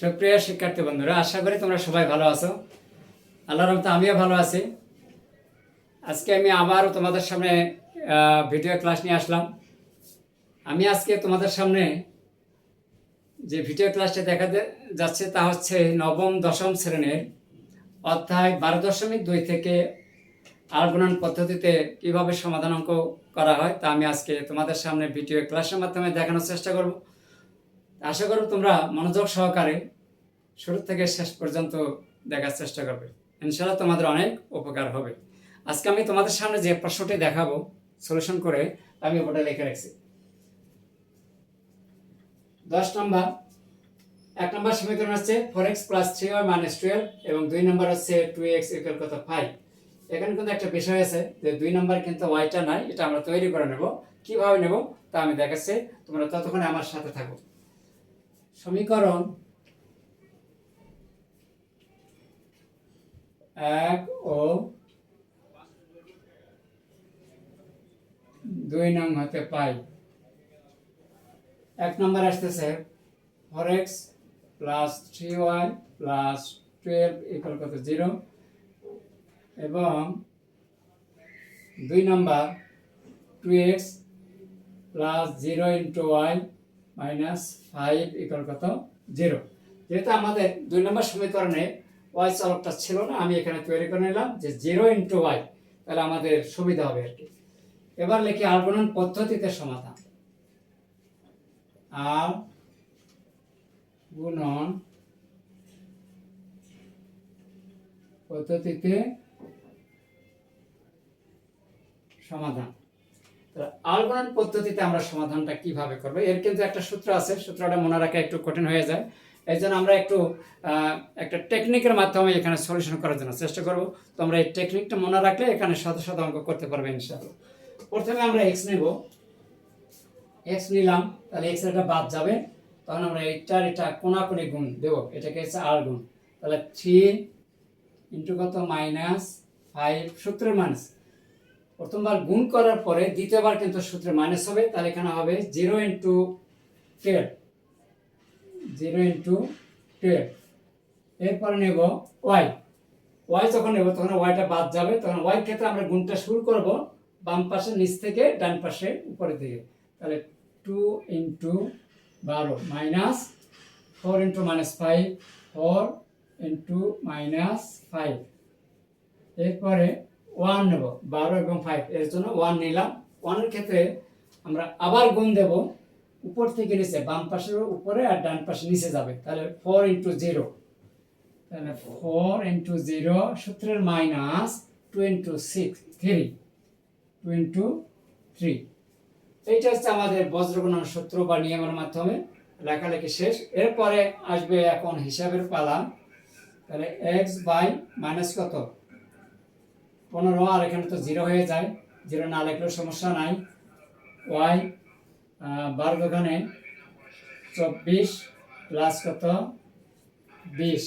সুপ্রিয় শিক্ষার্থী বন্ধুরা, আশা করি তোমরা সবাই ভালো আছো। আল্লাহর রহমতে আমিও ভালো আছি। আজকে আমি আবারও তোমাদের সামনে ভিডিও ক্লাস নিয়ে আসলাম। আমি আজকে তোমাদের সামনে যে ভিডিও ক্লাসটা দেখা যাচ্ছে তা হচ্ছে নবম, দশম শ্রেণির অধ্যায় বারো দশমিক দুই থেকে আলগুণন পদ্ধতিতে কীভাবে সমাধান অঙ্ক করা হয় তা আমি আজকে তোমাদের সামনে ভিডিও ক্লাসের মাধ্যমে দেখানোর চেষ্টা করব। আশা করব তোমরা মনোযোগ সহকারে শুরু থেকে শেষ পর্যন্ত দেখার চেষ্টা করবে। ইনশাআল্লাহ তোমাদের অনেক উপকার হবে। আজকে আমি তোমাদের সামনে যে প্রশ্নটি দেখাবো সলিউশন করে আমি ওটা লিখে রাখছি। দশ নম্বর, এক নম্বর সমীকরণ হচ্ছে four x plus three y minus twelve এবং দুই নম্বর হচ্ছে টু এক্স ইকুয়াল কত ফাইভ এখানে কিন্তু একটা বিষয় আছে যে দুই নম্বর কিন্তু ওয়াইটা নাই, এটা আমরা তৈরি করে নেব। কীভাবে নেব তা আমি দেখাচ্ছি। তোমরা ততক্ষণে আমার সাথে থাকো। সমীকরণ এক ও দুই নং হতে পাই। এক নম্বর আসতেছে four x plus three y plus twelve equal কত? জিরো এবং দুই নম্বর two x plus zero into y minus five equal কত? জিরো। যেহেতু আমাদের দুই নম্বর সমীকরণে ওয়াই চলকটা ছিল না, আমি এখানে তৈরি করে নিলাম যে জিরো ইন্টু ওয়াই তাহলে আমাদের সুবিধা হবে আর কি। এবার লিখি আলগুণন পদ্ধতিতে সমাধান। আর গুণন পদ্ধতিতে সমাধান। তাহলে পদ্ধতিতে আমরা সমাধানটা কীভাবে করব? এর কিন্তু একটা সূত্র আছে, সূত্রটা মনে রাখা একটু কঠিন হয়ে যায়। এই জন্য আমরা একটু একটা টেকনিকের মাধ্যমে এখানে সলিউশন করার জন্য চেষ্টা করব। তো আমরা এই টেকনিকটা মনে রাখলে এখানে শত শত অঙ্ক করতে পারবে ইনশাআল্লাহ। প্রথমে আমরা এক্স নেব। এক্স নিলাম, তাহলে এক্স এটা বাদ যাবে। তখন আমরা এইটার এটা কোনাকুনি গুণ দেবো। এটাকে হচ্ছে আর গুণ। তাহলে থ্রি ইন্টু কত? মাইনাস ফাইভ সূত্রের মাইনাস প্রথমবার গুণ করার পরে দ্বিতীয়বার কিন্তু সূত্রে মাইনাস হবে, তাহলে এখানে হবে zero into twelve zero into twelve এরপরে নেব ওয়াই ওয়াই যখন নেব, তখন ওয়াইটা বাদ যাবে, তখন ওয়াই ক্ষেত্রে আমরা গুণটা শুরু করব বাম পাশে নিচ থেকে ডান পাশে উপরের দিকে। তাহলে টু ইন্টু বারো minus four into minus five four into minus five এরপরে ওয়ান নেব, বারো এবং ফাইভ এর জন্য ওয়ান নিলাম। ওয়ানের ক্ষেত্রে আমরা আবার গুণ দেব, উপর থেকে নিচে, বাম পাশের উপরে আর ডান পাশে নিচে যাবে। তাহলে ফোর ইন্টু জিরো তাহলে ফোর ইন্টু জিরো সূত্রের minus two into six three two into three এইটা হচ্ছে আমাদের বজ্রগণন সূত্র বা নিয়মের মাধ্যমে লেখালেখি শেষ। এরপরে আসবে এখন হিসাবের পালা। তাহলে এক্স বাই মাইনাস কত? পনেরো আর এখানে তো জিরো হয়ে যায়, জিরো না লেখলেও সমস্যা নাই। ওয়াই বারো দোকানে চব্বিশ প্লাস কত? বিশ।